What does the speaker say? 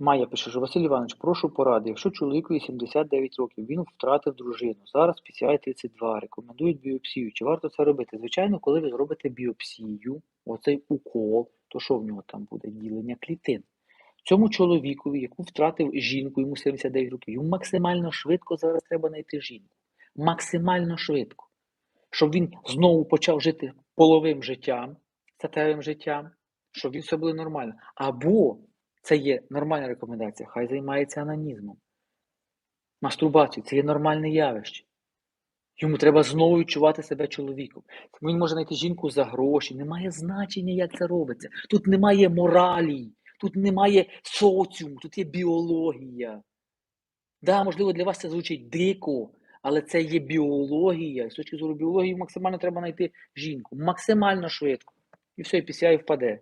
Майя пише, що Василь Іванович, прошу поради. Якщо чоловікові 79 років, він втратив дружину, зараз PCI 32, рекомендують біопсію. Чи варто це робити? Звичайно, коли ви зробите біопсію, оцей укол, то що в нього там буде? Ділення клітин. Цьому чоловікові, яку втратив жінку, йому 79 років, йому максимально швидко зараз треба знайти жінку. Максимально швидко. Щоб він знову почав жити половим життям, статевим життям, щоб він все було нормально. Або це є нормальна рекомендація, хай займається анонізмом. Мастурбацією це є нормальне явище. Йому треба знову відчувати себе чоловіком. Він може знайти жінку за гроші. Немає значення, як це робиться. Тут немає моралі, тут немає соціуму, тут є біологія. Да, можливо, для вас це звучить дико, але це є біологія. І з точки зору біології максимально треба знайти жінку. Максимально швидко. І все, і PCI впаде.